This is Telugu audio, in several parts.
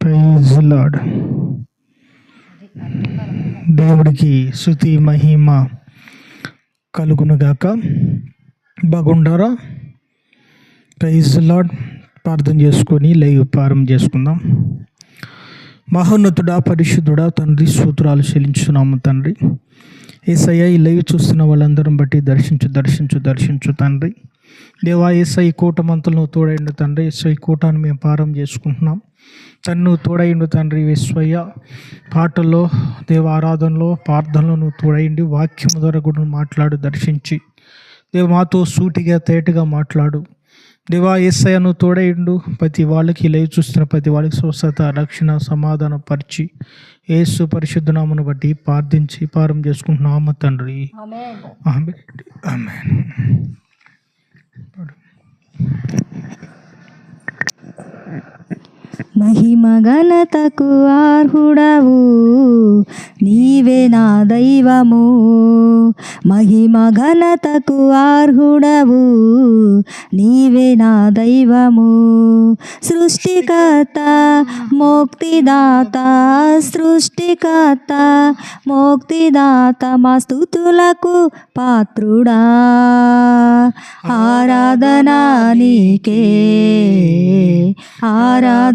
ప్రైజ్ లార్డ్ దేవుడికి శృతి మహిమ కలుగునుగాక బాగుండారా? ప్రైజ్ లార్డ్ ప్రార్థన చేసుకొని లైవ్ ప్రారంభం చేసుకుందాం. మహోన్నతుడా పరిశుద్ధుడా తండ్రి సూత్రాలు చెల్లించున్నాము తండ్రి. ఏసయ్య ఈ లైవ్ చూస్తున్న వాళ్ళందరం బట్టి దర్శించు దర్శించు దర్శించు తండ్రి. దేవా ఏసై కూటమంతులు నువ్వు తోడైండు తండ్రి ఏసై కూటాన్ని మేము పారం చేసుకుంటున్నాం. తను తోడైండు తండ్రి విశ్వయ్య పాటల్లో దేవ ఆరాధనలో ప్రార్థనలో నువ్వు తోడైండి వాక్యం ద్వారా కూడా మాట్లాడు దర్శించి. దేవ మాతో సూటిగా తేటగా మాట్లాడు. దేవా ఏసయ్య నువ్వు తోడైండు ప్రతి వాళ్ళకి లైవ్ చూస్తున్న ప్రతి వాళ్ళకి స్వస్థత రక్షణ సమాధానం పరిచి. ఏసు పరిశుద్ధ నామను బట్టి ప్రార్థించి పారం చేసుకుంటున్నాము తండ్రి. ఆమెన్. Parou. ఘనతకు అర్హుడవు. నీవే నా దైవము. మహిమ ఘనతకు అర్హుడవు. నీవే నా దైవము. సృష్టికర్త మోక్తిదాత సృష్టికర్త మోక్తిదాత మా స్థుతులకు పాత్రుడా. ఆరాధనా నీకే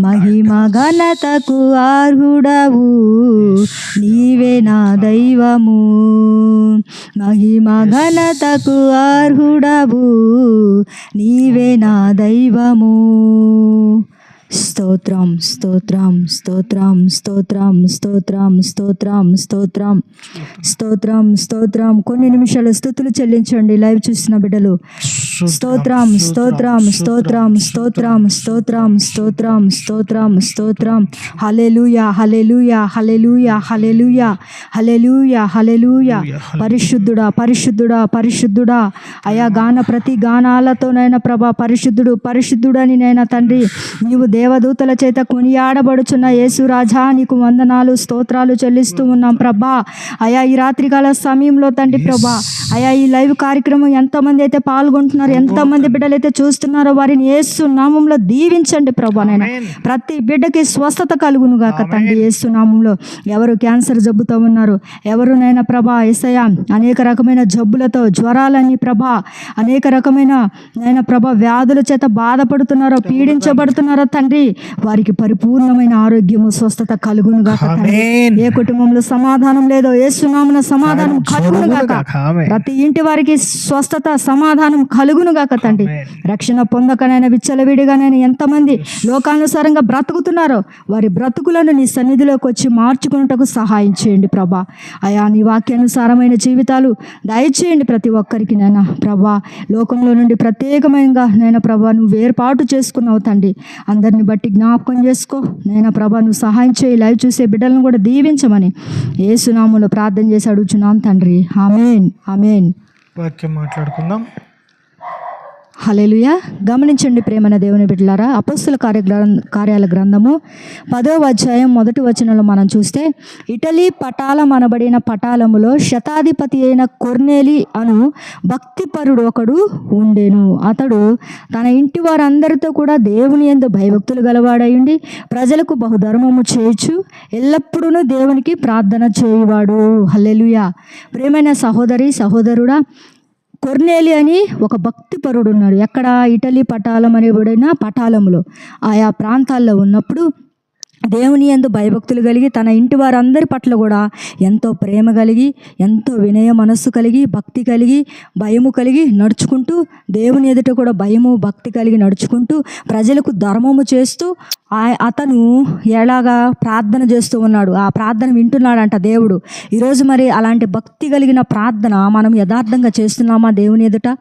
మహిమ ఘనతకు అర్హుడవు. నీవే నా దైవము. మహిమ ఘనతకు అర్హుడవు. నీవే నా దైవము. స్తోత్రం స్తోత్రం స్తోత్రం స్తోత్రం స్తోత్రం స్తోత్రం స్తోత్రం. స్తోత్రం స్తోత్రం. కొన్ని నిమిషాలు స్థుతులు చెల్లించండి. లైవ్ చూసిన బిడ్డలు. స్తోత్రం స్తోత్రం స్తోత్రం స్తోత్రం స్తోత్రం స్తోత్రం స్తోత్రం స్తోత్రం hallelujah hallelujah hallelujah hallelujah hallelujah hallelujah పరిశుద్ధుడా పరిశుద్ధుడా పరిశుద్ధుడా. అయా గాన ప్రతి గానాలతోనైనా ప్రభా పరిశుద్ధుడు పరిశుద్ధుడని నైనా తండ్రి. నీవు దేవదూతల చేత కొనియాడబడుచున్న యేసు రాజా నీకు వందనాలు స్తోత్రాలు చెల్లిస్తూ ఉన్నాం ప్రభా. అయా ఈ రాత్రికాల సమయంలో తండ్రి ప్రభా అయా ఈ లైవ్ కార్యక్రమం ఎంతమంది అయితే పాల్గొంటున్నారు ఎంతమంది బిడ్డలు అయితే చూస్తున్నారో వారిని యేసు నామంలో దీవించండి ప్రభా నేను ప్రతి బిడ్డకి స్వస్థత కలుగును గాక తండ్రి యేసు నామంలో. ఎవరు క్యాన్సర్ జబ్బుతో ఉన్నారు ఎవరు నైనా ప్రభా ఏసయ అనేక రకమైన జబ్బులతో జ్వరాలని ప్రభా అనేక రకమైన నైనా ప్రభా వ్యాధుల చేత బాధపడుతున్నారో పీడించబడుతున్నారో తండ్రి వారికి పరిపూర్ణమైన ఆరోగ్యము స్వస్థత కలుగును గాక. ఏ కుటుంబంలో సమాధానం లేదో ఏసునామున సమాధానం కలుగును గాక. ప్రతి ఇంటి వారికి స్వస్థత సమాధానం కలుగును గాక తండ్రి. రక్షణ పొందకనైనా విచ్చలవిడిగానైనా ఎంతమంది లోకానుసారంగా బ్రతుకుతున్నారో వారి బ్రతుకులను నీ సన్నిధిలోకి వచ్చి మార్చుకున్నటకు సహాయం చేయండి ప్రభా. అయా నీ వాక్యానుసారమైన జీవితాలు దయచేయండి ప్రతి ఒక్కరికి నైనా ప్రభా. లోకంలో నుండి ప్రత్యేకమైనగా నైనా ప్రభా నువ్వు ఏర్పాటు చేసుకున్నావు తండ్రి. అందరిని బట్టి జ్ఞాపకం చేసుకో. నైనా ప్రభా నువ్వు సహాయం చేయి. లైవ్ చూసే బిడ్డలను కూడా దీవించమని ఏసునాములో ప్రార్థన చేసి అడుగుచున్నాం తండ్రి. ఆమెన్. ఆమెన్. వాక్యం మాట్లాడుకుందాం. హలేలుయ గమనించండి ప్రేమన దేవుని బిడ్డలారా అపస్సుల కార్య కార్యాల గ్రంథము పదో అధ్యాయం మొదటి వచనంలో మనం చూస్తే ఇటలీ పటాలం అనబడిన పటాలములో శతాధిపతి అయిన కొర్నేలి అను భక్తిపరుడు ఒకడు ఉండేను. అతడు తన ఇంటి వారందరితో కూడా దేవుని ఎందు భయభక్తులు గలవాడయుండి ప్రజలకు బహుధర్మము చేయొచ్చు ఎల్లప్పుడూ దేవునికి ప్రార్థన చేయువాడు. హల్లెలూయా. ప్రేమైన సహోదరి సహోదరుడా కొర్నేలి అని ఒక భక్తిపరుడు ఉన్నాడు. ఎక్కడ ఇటలీ పటాలం అనేబడిన పటాలంలో ఆయా ప్రాంతాల్లో ఉన్నప్పుడు దేవుని ఎందు భయభక్తులు కలిగి తన ఇంటి వారందరి పట్ల కూడా ఎంతో ప్రేమ కలిగి ఎంతో వినయ మనస్సు కలిగి భక్తి కలిగి భయము కలిగి నడుచుకుంటూ దేవుని ఎదుట కూడా భయము భక్తి కలిగి నడుచుకుంటూ ప్రజలకు ధర్మము చేస్తూ ఆ- అతను ఎలాగా ప్రార్థన చేస్తూ ఉన్నాడు. ఆ ప్రార్థన వింటున్నాడంట దేవుడు. ఈరోజు మరి అలాంటి భక్తి కలిగిన ప్రార్థన మనం యథార్థంగా చేస్తున్నామా దేవుని ఎదుట?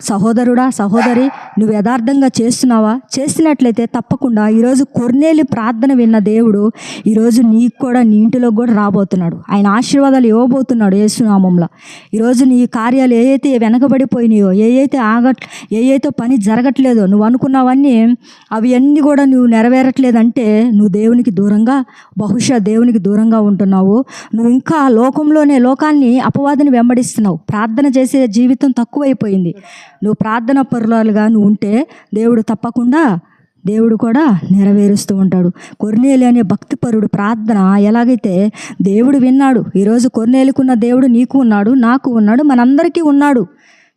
సహోదరుడా సహోదరి నువ్వు యథార్థంగా చేస్తున్నావా? చేసినట్లయితే తప్పకుండా ఈరోజు కొర్నేలి ప్రార్థన విన్న దేవుడు ఈరోజు నీకు కూడా నీ ఇంటిలో కూడా రాబోతున్నాడు. ఆయన ఆశీర్వాదాలు ఇవ్వబోతున్నాడు యేసునామంలో. ఈరోజు నీ కార్యాలు ఏవైతే వెనకబడిపోయినాయో ఏవైతే అయితే ఆగట్ పని జరగట్లేదో నువ్వు అనుకున్నావన్నీ అవి అన్నీ కూడా నువ్వు నెరవేరట్లేదంటే నువ్వు దేవునికి దూరంగా బహుశా దేవునికి దూరంగా ఉంటున్నావు. నువ్వు ఇంకా లోకంలోనే లోకాన్ని అపవాదిని వెంబడిస్తున్నావు. ప్రార్థన చేసే జీవితం తక్కువైపోయింది. నువ్వు ప్రార్థన పరులాలుగా నువ్వు ఉంటే దేవుడు తప్పకుండా దేవుడు కూడా నెరవేరుస్తూ ఉంటాడు. కొర్నేలి అనే భక్తిపరుడు ప్రార్థన ఎలాగైతే దేవుడు విన్నాడు ఈరోజు కొర్నేలికున్న దేవుడు నీకు ఉన్నాడు నాకు ఉన్నాడు మనందరికీ ఉన్నాడు.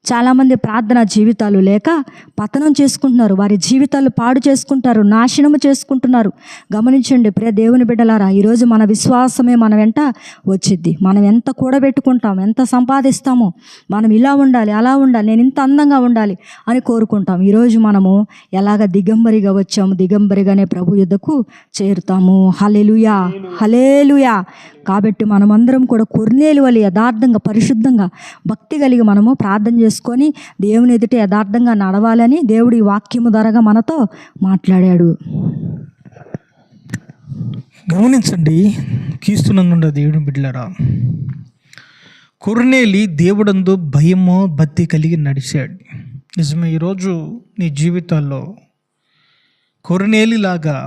చాలామంది ప్రార్థన జీవితాలు లేక పతనం చేసుకుంటున్నారు. వారి జీవితాలు పాడు చేసుకుంటారు నాశనము చేసుకుంటున్నారు. గమనించండి ప్రియ దేవుని బిడ్డలారా ఈరోజు మన విశ్వాసమే మన వెంట వచ్చిద్ది. మనం ఎంత కూడబెట్టుకుంటాం ఎంత సంపాదిస్తామో మనం ఇలా ఉండాలి అలా ఉండాలి నేను ఇంత అందంగా ఉండాలి అని కోరుకుంటాం. ఈరోజు మనము ఎలాగ దిగంబరిగా వచ్చాము? దిగంబరిగానే ప్రభు యుద్ధకు చేరుతాము. హలెలుయా హలేలుయా కాబట్టి మనమందరం కూడా కొర్నేలు వలి యథార్థంగా పరిశుద్ధంగా భక్తి కలిగి మనము ప్రార్థన చేసుకొని దేవుని ఎదుట యథార్థంగా నడవాలని దేవుడి వాక్యము ధరగా మనతో మాట్లాడాడు. గమనించండి కీస్తున్నందుండ దేవుని బిడ్డలరా కొర్నేలి దేవుడందు భయము భక్తి కలిగి నడిచాడు. నిజమే ఈరోజు నీ జీవితాల్లో కొరనేలిలాగా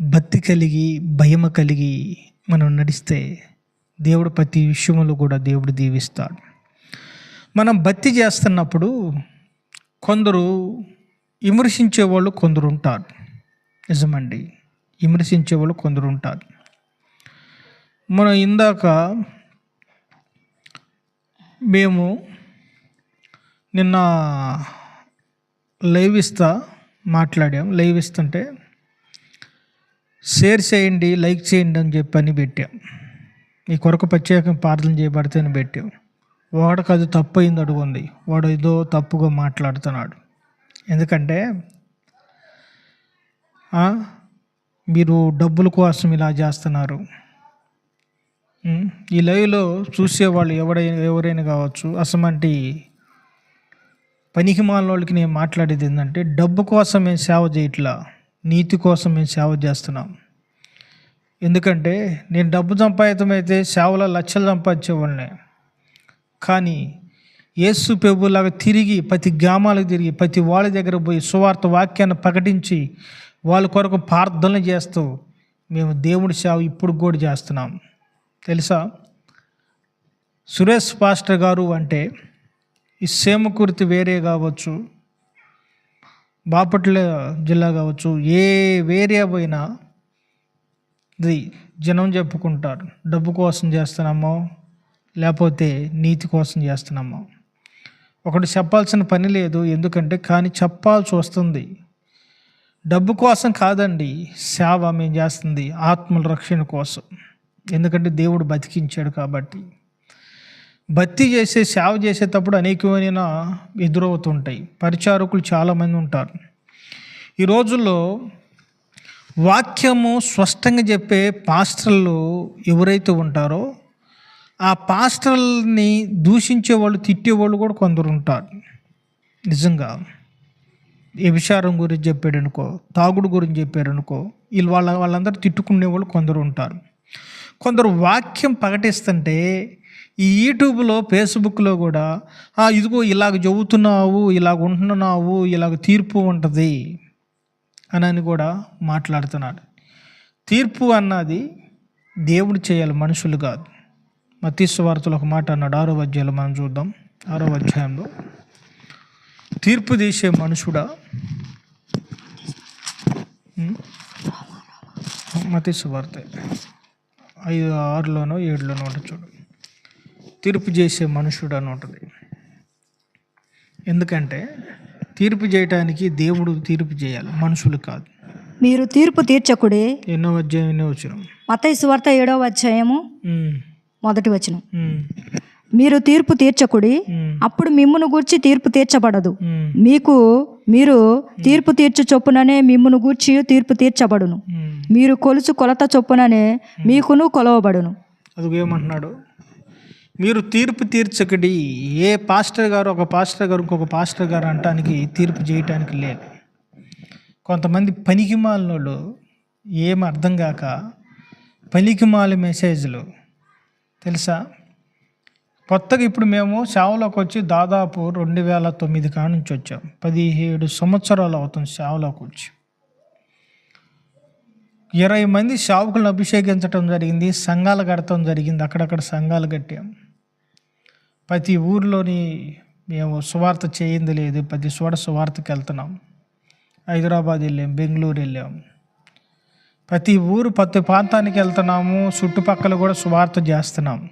భక్తి కలిగి భయము కలిగి మనం నడిస్తే దేవుడు ప్రతి విషయంలో కూడా దేవుడు దీవిస్తాడు. మనం భక్తి చేస్తున్నప్పుడు కొందరు విమర్శించేవాళ్ళు కొందరు ఉంటారు నిజమండి. విమర్శించేవాళ్ళు కొందరు ఉంటారు మనం ఇందాక మేము నిన్న లైవ్ ఇస్తా మాట్లాడాం. లైవ్ ఇస్తుంటే షేర్ చేయండి లైక్ చేయండి అని చెప్పి అని పెట్టాం. మీ కొరకు ప్రత్యేకం ప్రార్థన చేయబడితే అని పెట్టాం. వాడికి అది తప్పు అయింది అడుగుంది. వాడు ఏదో తప్పుగా మాట్లాడుతున్నాడు. ఎందుకంటే మీరు డబ్బుల కోసం ఇలా చేస్తున్నారు. ఈ లైవ్లో చూసేవాళ్ళు ఎవరైనా ఎవరైనా కావచ్చు అసమంటి పనికి వాళ్ళకి నేను మాట్లాడేది ఏంటంటే డబ్బు కోసం మేము సేవ చేయట్లా నీతి కోసం మేము సేవ చేస్తున్నాం. ఎందుకంటే నేను డబ్బు సంపాదితం అయితే సేవలో లక్షలు సంపాదించేవాళ్ళని కానీ యేసు ప్రభులాగా తిరిగి ప్రతి గ్రామాలకు తిరిగి ప్రతి వాళ్ళ దగ్గర పోయి సువార్త వాక్యాన్ని ప్రకటించి వాళ్ళ కొరకు ప్రార్థనలు చేస్తూ మేము దేవుడి సేవ ఇప్పుడు కూడా చేస్తున్నాం. తెలుసా? సురేష్ పాస్టర్ గారు అంటే ఈ సేమకుర్తి వేరే కావచ్చు బాపట్ల జిల్లా కావచ్చు ఏ వేరే పోయినా ఇది జనం చెప్పుకుంటారు. డబ్బు కోసం చేస్తున్నామో లేకపోతే నీతి కోసం చేస్తున్నాము. ఒకటి చెప్పాల్సిన పని లేదు ఎందుకంటే కానీ చెప్పాల్సి వస్తుంది. డబ్బు కోసం కాదండి సేవ మేము చేస్తుంది ఆత్మల రక్షణ కోసం. ఎందుకంటే దేవుడు బతికించాడు కాబట్టి. భర్తీ చేసే సేవ చేసేటప్పుడు అనేకమైన ఎదురవుతుంటాయి. పరిచారకులు చాలామంది ఉంటారు. ఈ రోజుల్లో వాక్యము స్పష్టంగా చెప్పే పాస్టర్లు ఎవరైతే ఉంటారో ఆ పాస్టర్ని దూషించే వాళ్ళు తిట్టేవాళ్ళు కూడా కొందరు ఉంటారు. నిజంగా. ఏ గురించి చెప్పాడు అనుకో తాగుడు గురించి చెప్పారు అనుకో వీళ్ళు వాళ్ళ వాళ్ళందరూ తిట్టుకునే వాళ్ళు కొందరు ఉంటారు. కొందరు వాక్యం ప్రకటిస్తుంటే ఈ యూట్యూబ్లో ఫేస్బుక్లో కూడా ఇదిగో ఇలాగ చెబుతున్నావు ఇలాగ ఉంటున్నావు ఇలాగ తీర్పు ఉంటుంది అని అని కూడా మాట్లాడుతున్నాడు తీర్పు అన్నది దేవుడు చేయాలి మనుషులు కాదు. మతీసు వార్తలు ఒక మాట అన్నాడు. ఆరో అధ్యాయంలో మనం చూద్దాం. ఆరో అధ్యాయంలో తీర్పు తీసే మనుషుడా? మతీసు వార్త. ఐదు ఆరులోనో ఏడులోనో ఉంటుంది చూడు. తీర్పు చేసే మనుషుడు అని ఉంటుంది. ఎందుకంటే తీర్పు చేయటానికి దేవుడు తీర్పు చేయాలి. మనుషులు కాదు. మీరు తీర్పు తీర్చకుడే. ఎన్నో అధ్యాయం వచ్చిన మతయి సువార్త ఏడవ అధ్యాయము. మొదటి వచనం. మీరు తీర్పు తీర్చకుడి అప్పుడు మిమ్మును గూర్చి తీర్పు తీర్చబడదు. మీకు మీరు తీర్పు తీర్చు చొప్పుననే మిమ్మును గూర్చి తీర్పు తీర్చబడును. మీరు కొలుచు కొలత చొప్పుననే మీకును కొలవబడును. అది ఏమంటున్నాడు? మీరు తీర్పు తీర్చకడి ఏ పాస్టర్ గారు ఒక పాస్టర్ గారు ఇంకొక పాస్టర్ గారు అంటానికి తీర్పు చేయటానికి లేదు. కొంతమంది పనికి మాలినోళ్ళు ఏం అర్థం కాక పనికి మాలి మెసేజ్లు తెలుసా? కొత్తగా ఇప్పుడు మేము సేవలోకి వచ్చి దాదాపు రెండు వేల తొమ్మిది కాడ నుంచి వచ్చాం. పదిహేడు సంవత్సరాలు అవుతుంది సేవలోకి వచ్చి. ఇరవై మంది సేవకులను అభిషేకించడం జరిగింది సంఘాలు కడటం జరిగింది అక్కడక్కడ సంఘాలు కట్టాం. ప్రతి ఊర్లోని మేము సువార్త చేయింది లేదు ప్రతి చోట సువార్తకి వెళ్తున్నాం. హైదరాబాద్ వెళ్ళాం బెంగళూరు వెళ్ళాం. ప్రతి ఊరు ప్రతి ప్రాంతానికి వెళ్తున్నాము. చుట్టుపక్కల కూడా సువార్త చేస్తున్నాం.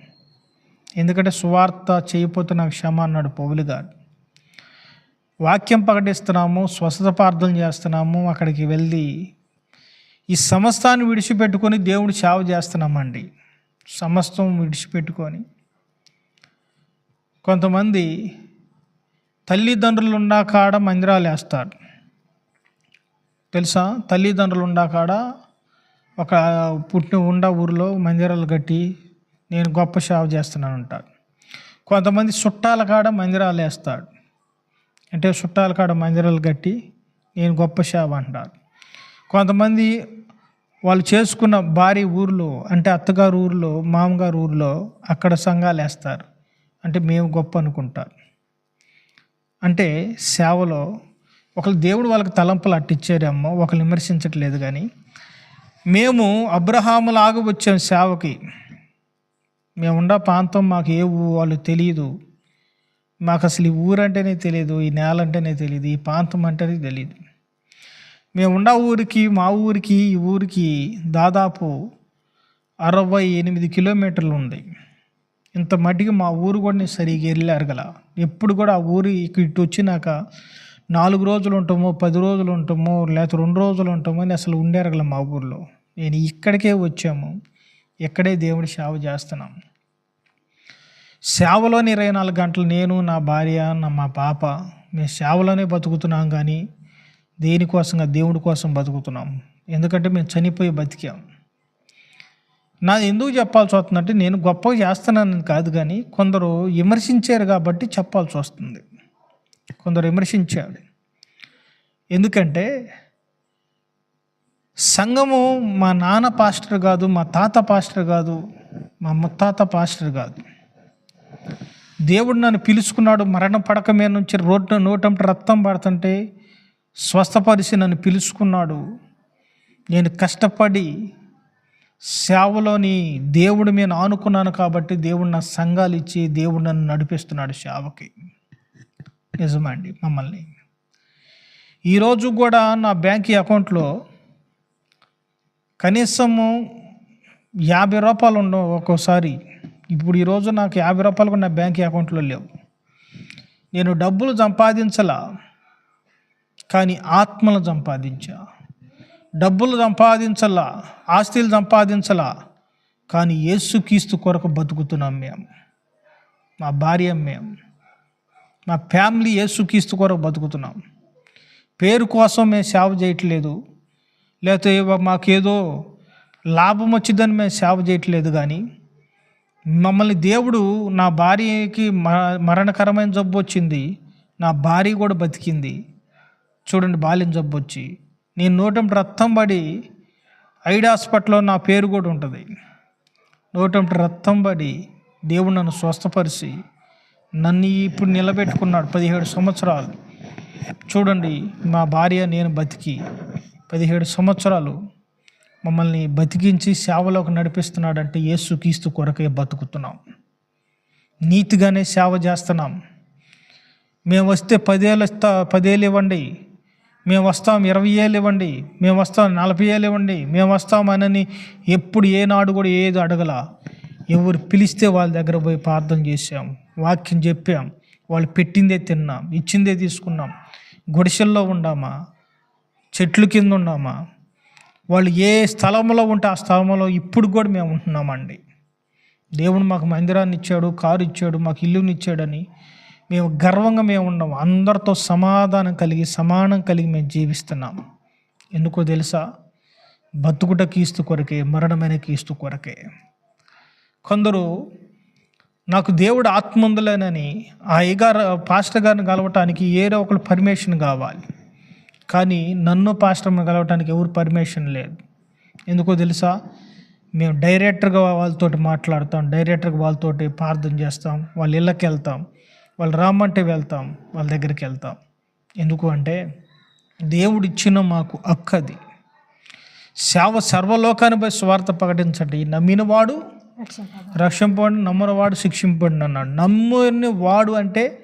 ఎందుకంటే సువార్త చేయకపోతే నాకు క్షమ అన్నాడు పౌలు గారు. వాక్యం ప్రకటిస్తున్నాము స్వస్థత ప్రార్థన చేస్తున్నాము అక్కడికి వెళ్ళి ఈ సమస్తాన్ని విడిచిపెట్టుకొని దేవుడు సేవ చేస్తున్నామండి. సమస్తం విడిచిపెట్టుకొని. కొంతమంది తల్లిదండ్రులు ఉన్న కాడ మందిరాలు వేస్తారు. తెలుసా? తల్లిదండ్రులు ఉండా కాడ ఒక పుట్టిన ఉండ ఊరిలో మందిరాలు కట్టి నేను గొప్ప సేవ చేస్తున్నాను అంటాడు కొంతమంది చుట్టాల కాడ మందిరాలు వేస్తాడు. అంటే చుట్టాల కాడ మందిరాలు కట్టి నేను గొప్ప సేవ అంటారు కొంతమంది వాళ్ళు చేసుకున్న భారీ ఊర్లో అంటే అత్తగారు ఊర్లో మామగారు ఊర్లో అక్కడ సంఘాలు వేస్తారు. అంటే మేము గొప్ప అనుకుంటారు. అంటే సేవలో ఒకళ్ళు దేవుడు వాళ్ళకి తలంపులు అట్టిచ్చారేమో ఒకళ్ళు విమర్శించట్లేదు కానీ మేము అబ్రహాములాగా వచ్చాం సేవకి. మేముండ ప్రాంతం మాకు ఏ వాళ్ళు తెలియదు మాకు అసలు ఈ ఊరంటేనే తెలియదు ఈ నేల అంటేనే తెలియదు ఈ ప్రాంతం అంటేనే తెలియదు మేముండ ఊరికి మా ఊరికి ఈ ఊరికి దాదాపు అరవై ఎనిమిది కిలోమీటర్లు ఉంది. ఇంత మట్టికి మా ఊరు కూడా నేను సరిగ్గా వెళ్ళారు గల ఎప్పుడు కూడా ఆ ఊరు ఇక- ఇటు వచ్చినాక నాలుగు రోజులు ఉంటామో పది రోజులు ఉంటామో లేకపోతే రెండు రోజులు ఉంటామో అని అసలు ఉండేరు మా ఊర్లో. నేను ఇక్కడికే వచ్చాము. ఇక్కడే దేవుడి సేవ చేస్తున్నాం. సేవలోని ఇరవై నాలుగు గంటలు నేను నా భార్య నా మా పాప మేము సేవలోనే బతుకుతున్నాం కానీ దేనికోసంగా దేవుడి కోసం బతుకుతున్నాం. ఎందుకంటే మేము చనిపోయి బతికాం. నా ఎందుకు చెప్పాల్సి వస్తుందంటే నేను గొప్పగా చేస్తున్నానని కాదు కానీ కొందరు విమర్శించారు కాబట్టి చెప్పాల్సి వస్తుంది. కొందరు విమర్శించాడు ఎందుకంటే సంఘము మా నాన్న పాస్టర్ కాదు మా తాత పాస్టర్ కాదు మా ముత్తాత పాస్టర్ కాదు. దేవుడు నన్ను పిలుచుకున్నాడు మరణ పడక మీద నుంచి రోడ్డు నోటంట రక్తం పడుతుంటే స్వస్థపరిచి నన్ను పిలుచుకున్నాడు. నేను కష్టపడి సేవలోని దేవుడు నేను ఆనుకున్నాను కాబట్టి దేవుడు నా సంఘాలు ఇచ్చి దేవుడు నన్ను నడిపిస్తున్నాడు సేవకి. నిజమండి మమ్మల్ని. ఈరోజు కూడా నా బ్యాంక్ అకౌంట్లో కనీసము యాభై రూపాయలు ఉండవు ఒక్కోసారి. ఇప్పుడు ఈరోజు నాకు యాభై రూపాయలు కూడా నా బ్యాంక్ అకౌంట్లో లేవు. నేను డబ్బులు సంపాదించలా కానీ ఆత్మలు సంపాదించా. డబ్బులు సంపాదించలా ఆస్తులు సంపాదించలా కానీ యేసుక్రీస్తు కొరకు బతుకుతున్నాం మేము. మా భార్య మేము మా ఫ్యామిలీ ఏసుక్రీస్తు కొరకు బతుకుతున్నాం. పేరు కోసం మేము సేవ చేయట్లేదు. లేకపోతే మాకేదో లాభం వచ్చిందని మేము సేవ చేయట్లేదు కానీ మమ్మల్ని దేవుడు నా భార్యకి మ- మరణకరమైన జబ్బు వచ్చింది. నా భార్య కూడా బతికింది. చూడండి బాల్యం జబ్బు వచ్చి నేను నోటంటి రక్తం పడి ఐడ్ హాస్పిటల్లో నా పేరు కూడా ఉంటుంది. నోటంటి రక్తం పడి దేవుడు నన్ను స్వస్థపరిచి నన్ను ఇప్పుడు నిలబెట్టుకున్నాడు పదిహేడు సంవత్సరాలు. చూడండి మా భార్య నేను బతికి పదిహేడు సంవత్సరాలు మమ్మల్ని బతికించి సేవలోకి నడిపిస్తున్నాడంటే యేసు క్రీస్తు కొరకే బతుకుతున్నాం. నీతిగానే సేవ చేస్తున్నాం. మేము వస్తే పదేళ్ళు ఇస్తా పదేళ్ళు ఇవ్వండి. మేము వస్తాం ఇరవై ఏళ్ళు ఇవ్వండి. మేము వస్తాం నలభై ఏళ్ళు ఇవ్వండి. మేము వస్తామనని ఎప్పుడు ఏనాడు కూడా ఏది అడగల. ఎవరు పిలిస్తే వాళ్ళ దగ్గర పోయి ప్రార్థన చేసాం వాక్యం చెప్పాం. వాళ్ళు పెట్టిందే తిన్నాం. ఇచ్చిందే తీసుకున్నాం. గుడిసెల్లో ఉండామా? చెట్లు కింద ఉన్నామా వాళ్ళు ఏ స్థలంలో ఉంటే ఆ స్థలంలో ఇప్పుడు కూడా మేము ఉంటున్నామండి. దేవుడు మాకు మందిరాన్ని ఇచ్చాడు కారు ఇచ్చాడు మాకు ఇల్లుని ఇచ్చాడని మేము గర్వంగా మేము ఉన్నాం. అందరితో సమాధానం కలిగి సమానం కలిగి మేము జీవిస్తున్నాం. ఎందుకో తెలుసా? బతుకుట కీస్తు కొరకే మరణమైన కీస్తు కొరకే. కొందరు నాకు దేవుడు ఆత్మందులేనని ఆ అయ్యగారు పాస్టర్ గారిని కలవటానికి ఏదో ఒకరు పర్మిషన్ కావాలి. కానీ నన్ను పాస్టర్ని కలవటానికి ఎవరు పర్మిషన్ లేదు. ఎందుకో తెలుసా? మేము డైరెక్టర్గా వాళ్ళతో మాట్లాడతాం డైరెక్టర్గా వాళ్ళతోటి ప్రార్థన చేస్తాం వాళ్ళ ఇళ్ళకి వెళ్తాం వాళ్ళు రామంటే వెళ్తాం వాళ్ళ దగ్గరికి వెళ్తాం. ఎందుకు అంటే దేవుడు ఇచ్చిన మాకు అక్కది సేవ సర్వలోకాన్ని పోయి స్వార్థ ప్రకటించండి. నమ్మినవాడు రక్షింపండి నమ్మరవాడు శిక్షింపండి అన్నాడు. నమ్మని వాడు అంటే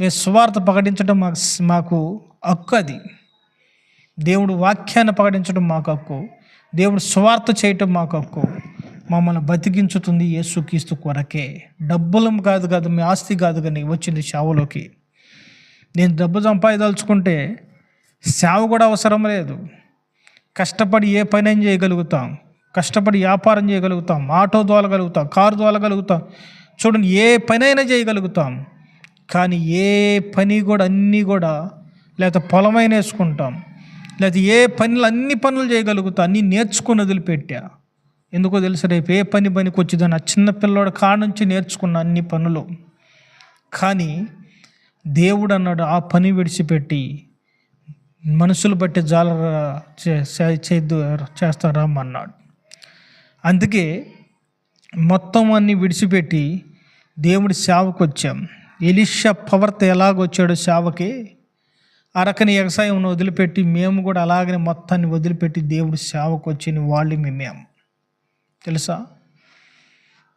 మేము స్వార్థ ప్రకటించడం మాకు మాకు హక్కు అది. దేవుడు వాక్యాన్ని ప్రకటించడం మాకు హక్కు. దేవుడు స్వార్థ చేయటం మాకు హక్కు. మమ్మల్ని బతికించుతుంది యేసుక్రీస్తు కొరకే. డబ్బులం కాదు కాదు మీ ఆస్తి కాదు కానీ వచ్చింది సేవలోకి నేను డబ్బు సంపాదలుచుకుంటే సేవ కూడా అవసరం లేదు. కష్టపడి ఏ పని చేయగలుగుతాం. కష్టపడి వ్యాపారం చేయగలుగుతాం ఆటో దోలగలుగుతాం కారు దోలగలుగుతాం చూడండి ఏ పనైనా చేయగలుగుతాం. కానీ ఏ పని కూడా అన్నీ కూడా లేకపోతే పొలమైన వేసుకుంటాం. లేకపోతే ఏ పనులు అన్ని పనులు చేయగలుగుతాం అన్నీ నేర్చుకుని వదిలిపెట్టా. ఎందుకో తెలుసు రేపు ఏ పని పనికి వచ్చిందని ఆ చిన్న పిల్లోడు కాడ నుంచి నేర్చుకున్న అన్ని పనులు. కానీ దేవుడు అన్నాడు ఆ పని విడిచిపెట్టి మనుషులు బట్టి జాల చేద్దు చేస్తారామన్నాడు అందుకే మొత్తం అన్ని విడిచిపెట్టి దేవుడి సేవకు వచ్చాం ఎలిషా పవర్త ఎలాగొచ్చాడో సేవకి అరకని వ్యవసాయం వదిలిపెట్టి మేము కూడా అలాగనే మొత్తాన్ని వదిలిపెట్టి దేవుడి సేవకు వచ్చిన వాళ్ళు మేము తెలుసా?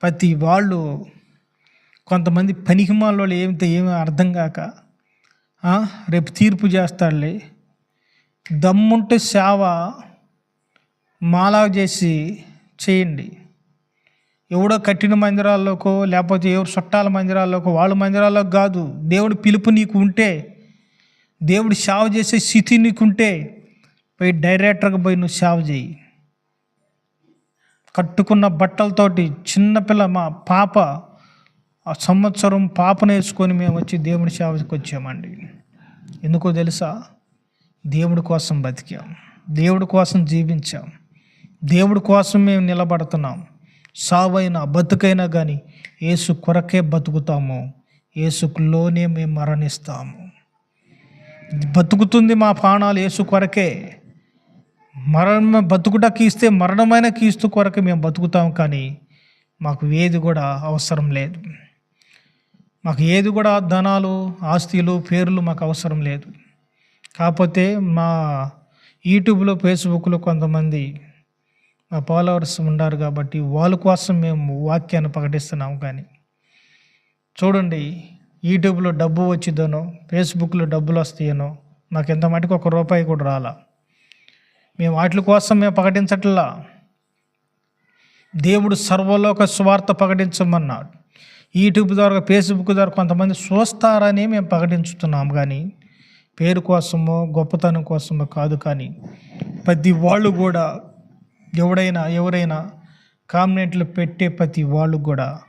ప్రతి వాళ్ళు కొంతమంది పనికిమాల వాళ్ళు ఏమితో ఏమీ అర్థం కాక రేపు తీర్పు చేస్తాడులే దమ్ముంటే సేవ మాలా చేసి చేయండి. ఎవడో కట్టిన మందిరాల్లోకో లేకపోతే ఎవరు చుట్టాల మందిరాల్లోకో వాళ్ళ మందిరాల్లోకి కాదు. దేవుడి పిలుపు నీకు ఉంటే దేవుడు సేవ చేసే స్థితి నీకుంటే పోయి డైరెక్టర్కి పోయి నువ్వు సేవ చేయి. కట్టుకున్న బట్టలతోటి చిన్నపిల్ల మా పాప ఆ సంవత్సరం పాపను వేసుకొని మేము వచ్చి దేవుడి సేవకి వచ్చామండి. ఎందుకో తెలుసా? దేవుడి కోసం బతికాం. దేవుడి కోసం జీవించాం. దేవుడి కోసం మేము నిలబడుతున్నాం. సావైనా బతుకైనా కానీ ఏసు కొరకే బతుకుతాము. ఏసుకులోనే మేము మరణిస్తాము. బతుకుతుంది మా ప్రాణాలు ఏసు కొరకే. మరణ బతుకుటకి ఇస్తే మరణమైన కీస్తు కొరకు మేము బతుకుతాం కానీ మాకు ఏది కూడా అవసరం లేదు. మాకు ఏది కూడా ధనాలు ఆస్తులు పేర్లు మాకు అవసరం లేదు. కాకపోతే మా యూట్యూబ్లో ఫేస్బుక్లో కొంతమంది ఫాలోవర్స్ ఉన్నారు కాబట్టి వాళ్ళ కోసం మేము వాక్యాన్ని ప్రకటిస్తున్నాము కానీ. చూడండి యూట్యూబ్లో డబ్బు వచ్చిద్దనో ఫేస్బుక్లో డబ్బులు వస్తాయనో నాకు ఎంత మటుకు ఒక రూపాయి కూడా రాలా. మేము వాటి కోసం మేము ప్రకటించట్లా. దేవుడు సర్వలోక స్వార్థ ప్రకటించమన్నాడు. యూట్యూబ్ ద్వారా ఫేస్బుక్ ద్వారా కొంతమంది చూస్తారని మేము ప్రకటించుతున్నాం కానీ పేరు కోసమో గొప్పతనం కోసమో కాదు కానీ ప్రతి వాళ్ళు కూడా ఎవడైనా ఎవరైనా కామెంట్లు పెట్టే ప్రతి వాళ్ళు కూడా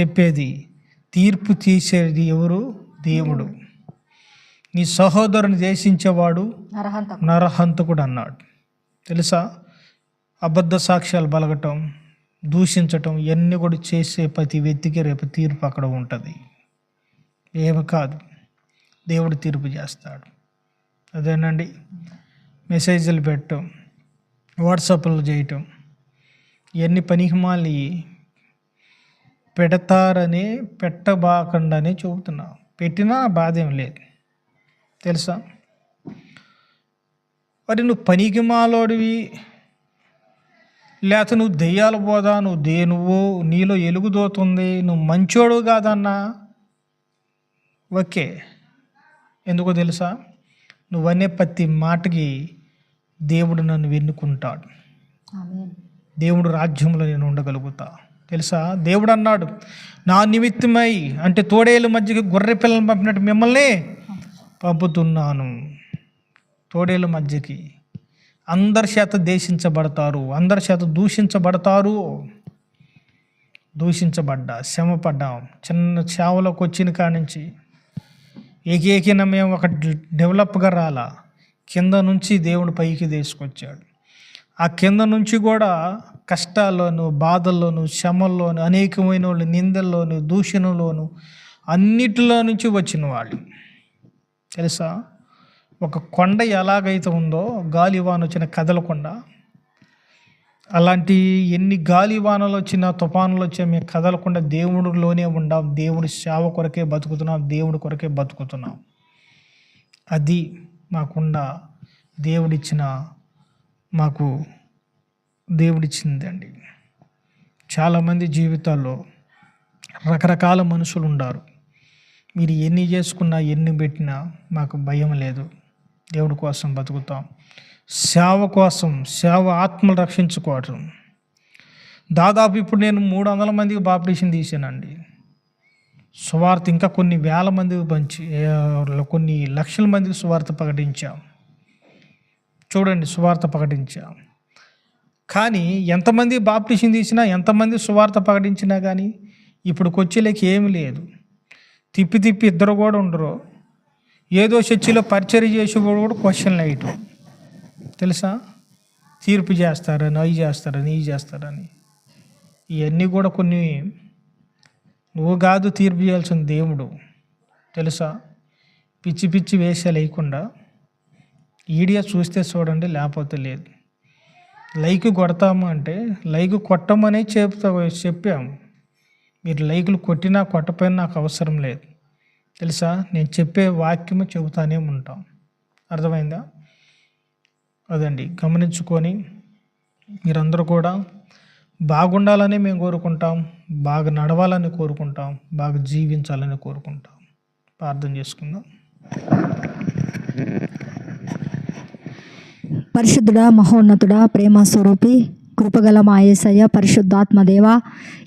చెప్పేది తీర్పు తీసేది ఎవరు? దేవుడు. నీ సహోదరుని దేశించేవాడు నరహంత నరహంతకుడు అన్నాడు. తెలుసా? అబద్ధ సాక్ష్యాలు బలగటం దూషించటం ఇవన్నీ కూడా చేసే ప్రతి వ్యక్తికి రేపు తీర్పు అక్కడ ఉంటుంది. ఏమి కాదు. దేవుడు తీర్పు చేస్తాడు. అదేనండి? మెసేజ్లు పెట్టడం వాట్సాప్లు చేయటం ఇవన్నీ పనికిమాలి. పెడతారని పెట్టబాకండని చెబుతున్నా పెట్టినా బాధ ఏం లేదు. తెలుసా? మరి నువ్వు పనికిమాలోడివి. లేకపోతే నువ్వు దెయ్యాలు పోదా? నువ్వు దే నువ్వు నీలో ఎలుగుదోతుంది. నువ్వు మంచోడు కాదన్నా? ఓకే. ఎందుకో తెలుసా? నువ్వనే ప్రతి మాటకి దేవుడు నన్ను వెన్నుకుంటాడు. దేవుడు రాజ్యంలో నేను ఉండగలుగుతా. తెలుసా? దేవుడు అన్నాడు నా నిమిత్తమై అంటే తోడేళ్ళ మధ్యకి గొర్రె పిల్లలను పంపినట్టు మిమ్మల్ని పంపుతున్నాను. తోడేళ్ళ మధ్యకి అందరి చేత దేశించబడతారు అందరి చేత దూషించబడతారు. దూషించబడ్డా శ్రమపడ్డాం. చిన్న సేవలోకి వచ్చిన కాడి నుంచి ఏకేకిన మేము ఒక డెవలప్గా రాలా. కింద నుంచి దేవుడు పైకి తీసుకొచ్చాడు. ఆ కింద నుంచి కూడా కష్టాల్లోను బాధల్లోను శ్రమల్లోను అనేకమైన వాళ్ళు నిందల్లోను దూషణలోను అన్నిటిలో నుంచి వచ్చిన వాళ్ళు. తెలుసా? ఒక కొండ ఎలాగైతే ఉందో గాలివాన వచ్చిన కదలకుండా అలాంటి ఎన్ని గాలి వానలు వచ్చినా తుఫానులు వచ్చినా మేము కదలకుండా దేవుడిలోనే ఉండాం దేవుడి సేవ కొరకే బతుకుతున్నాం దేవుడి కొరకే బతుకుతున్నాం. అది మాకుండా దేవుడిచ్చిన మాకు దేవుడిచ్చిందండి. చాలామంది జీవితాల్లో రకరకాల మనుషులు ఉండారు మీరు ఎన్ని చేసుకున్నా ఎన్ని పెట్టినా మాకు భయం లేదు. దేవుడి కోసం బతుకుతాం. సేవ కోసం సేవ ఆత్మలు రక్షించుకోవటం. దాదాపు ఇప్పుడు నేను మూడు వందల మందికి బాప్టిషన్ తీసానండి. సువార్త ఇంకా కొన్ని వేల మంది పంచి కొన్ని లక్షల మందికి సువార్త ప్రకటించాం. చూడండి సువార్త ప్రకటించాం. కానీ ఎంతమంది బాప్టిషన్ తీసినా ఎంతమంది సువార్త ప్రకటించినా కానీ ఇప్పుడు కొచ్చేలేకి ఏమి లేదు. తిప్పి తిప్పి ఇద్దరు కూడా ఉండరు. ఏదో చర్చిలో పరిచయం చేసేవాడు కూడా క్వశ్చన్ లైట్ తెలుసా? తీర్పు చేస్తారని అవి చేస్తారని ఇవి చేస్తారని. ఇవన్నీ కూడా కొన్ని నువ్వు కాదు తీర్పు చేయాల్సిన దేవుడు. తెలుసా? పిచ్చి పిచ్చి వేషాలు వేయకుండా ఈడియా చూస్తే చూడండి లేకపోతే లేదు. లైక్ కొడతాము అంటే లైక్ కొట్టమనే చెప్తా చెప్పాము మీరు లైకులు కొట్టినా కొట్టపోయినా నాకు అవసరం లేదు. తెలుసా? నేను చెప్పే వాక్యము చెబుతానే ఉంటాం. అర్థమైందా? అదండి. గమనించుకొని మీరందరూ కూడా బాగుండాలని మేము కోరుకుంటాం బాగా నడవాలని కోరుకుంటాం బాగా జీవించాలని కోరుకుంటాం. ప్రార్థన చేసుకుందాం. పరిశుద్ధుడా మహోన్నతుడా ప్రేమ స్వరూపి కృపగల మా యేసయ్య పరిశుద్ధాత్మ దేవ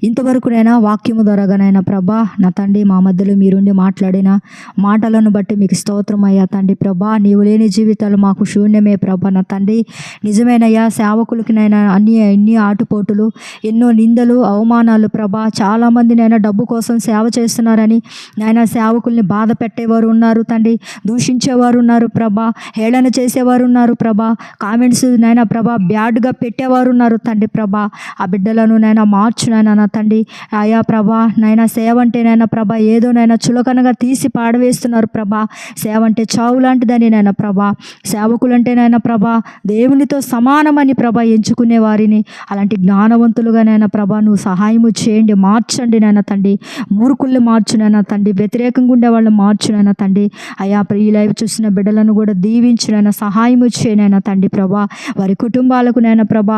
ఇంతవరకునైనా వాక్యము దొరగనైనా ప్రభా నా తండ్రి మా మధ్యలో మీరుండి మాట్లాడిన మాటలను బట్టి మీకు స్తోత్రమయ్యా తండ్రి ప్రభా. నీవు లేని జీవితాలు మాకు శూన్యమే ప్రభా నా తండ్రి. నిజమేనయ్యా సేవకులకినైనా అన్ని ఎన్ని ఆటుపోటులు ఎన్నో నిందలు అవమానాలు ప్రభా. చాలామందినైనా డబ్బు కోసం సేవ చేస్తున్నారని నాయన సేవకుల్ని బాధ పెట్టేవారు ఉన్నారు తండ్రి. దూషించేవారు ఉన్నారు ప్రభా. హేళన చేసేవారు ఉన్నారు ప్రభా. కామెంట్స్ నైనా ప్రభా బ్యాడ్గా పెట్టేవారు ఉన్నారు తండ్రి ప్రభా ఆ బిడ్డలను నైనా మార్చునైనా నా తండ్రి. ఆయా ప్రభా నైనా సేవ అంటే నైనా ప్రభా ఏదో నైనా చులకనగా తీసి పాడవేస్తున్నారు ప్రభా. సేవ అంటే చావు లాంటిదని నాయన ప్రభా. సేవకులంటే నైనా ప్రభా దేవునితో సమానమని ప్రభా ఎంచుకునే వారిని. అలాంటి జ్ఞానవంతులుగా నైనా ప్రభా నువ్వు సహాయము చేయండి మార్చండి నాయన తండ్రి. మూర్ఖుల్ని మార్చునైనా తండ్రి వ్యతిరేకంగా ఉండే వాళ్ళని మార్చునైనా తండ్రి. అయా ఈ లైవ్ చూసిన బిడ్డలను కూడా దీవించునైనా సహాయము చేయనైనా తండ్రి ప్రభా. వారి కుటుంబాలకు నైనా ప్రభా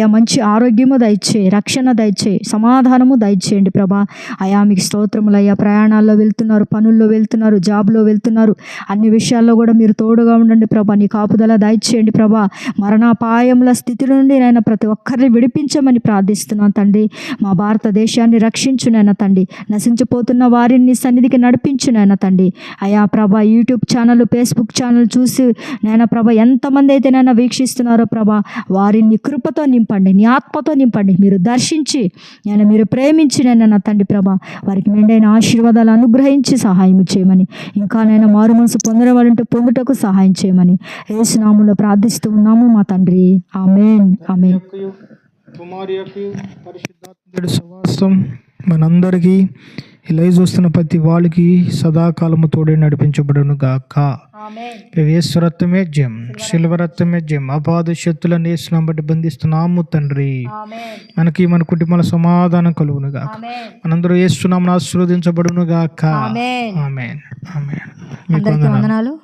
అయా మంచి ఆరోగ్యము దయచే రక్షణ దయచే సమాధానము దయచేయండి ప్రభా. అయా మీకు స్తోత్రములు అయ్యా. ప్రయాణాల్లో వెళ్తున్నారు పనుల్లో వెళ్తున్నారు జాబ్లో వెళ్తున్నారు. అన్ని విషయాల్లో కూడా మీరు తోడుగా ఉండండి ప్రభా. నీ కాపుదల దయచేయండి ప్రభా. మరణాపాయముల స్థితి నుండి నేను ప్రతి ఒక్కరిని విడిపించమని ప్రార్థిస్తున్నాను తండ్రి. మా భారతదేశాన్ని రక్షించునైనా తండ్రి. నశించిపోతున్న వారిని నీ సన్నిధికి నడిపించునైనా తండ్రి. అయా ప్రభా యూట్యూబ్ ఛానల్ ఫేస్బుక్ ఛానల్ చూసి నాయన ప్రభా ఎంతమంది అయితే నైనా వీక్షిస్తున్నారో ప్రభా వారిని కృపతో నింపండి. నీ ఆత్మతో నింపండి. మీరు దర్శించి నేను మీరు ప్రేమించి నేను నా తండ్రి ప్రభా వారికి మెండైన ఆశీర్వాదాలు అనుగ్రహించి సహాయం చేయమని ఇంకా నేను మారు మనసు పొందడవాలంటే పొందుటకు సహాయం చేయమని ఏసునాములో ప్రార్థిస్తూ ఉన్నాము మా తండ్రి. ఆమెన్. ఆమెన్. కుమారి యొక్క పరిశుద్ధాత్ముడి సువాసం మనందరికీ ఇలా చూస్తున్న ప్రతి వాళ్ళకి సదాకాలము తోడే నడిపించబడును గాక వేశ్వరత్వమే జయం శిల్వరత్వమే జయం. అపాద శక్తులను వేసిన బట్టి బంధిస్తున్నాము తండ్రి. మనకి మన కుటుంబాల సమాధానం కలుగును గాక మనందరూ వేస్తున్నాము ఆశీర్వదించబడును గాక ఆమేన్. ఆమెన్. వందనాలు.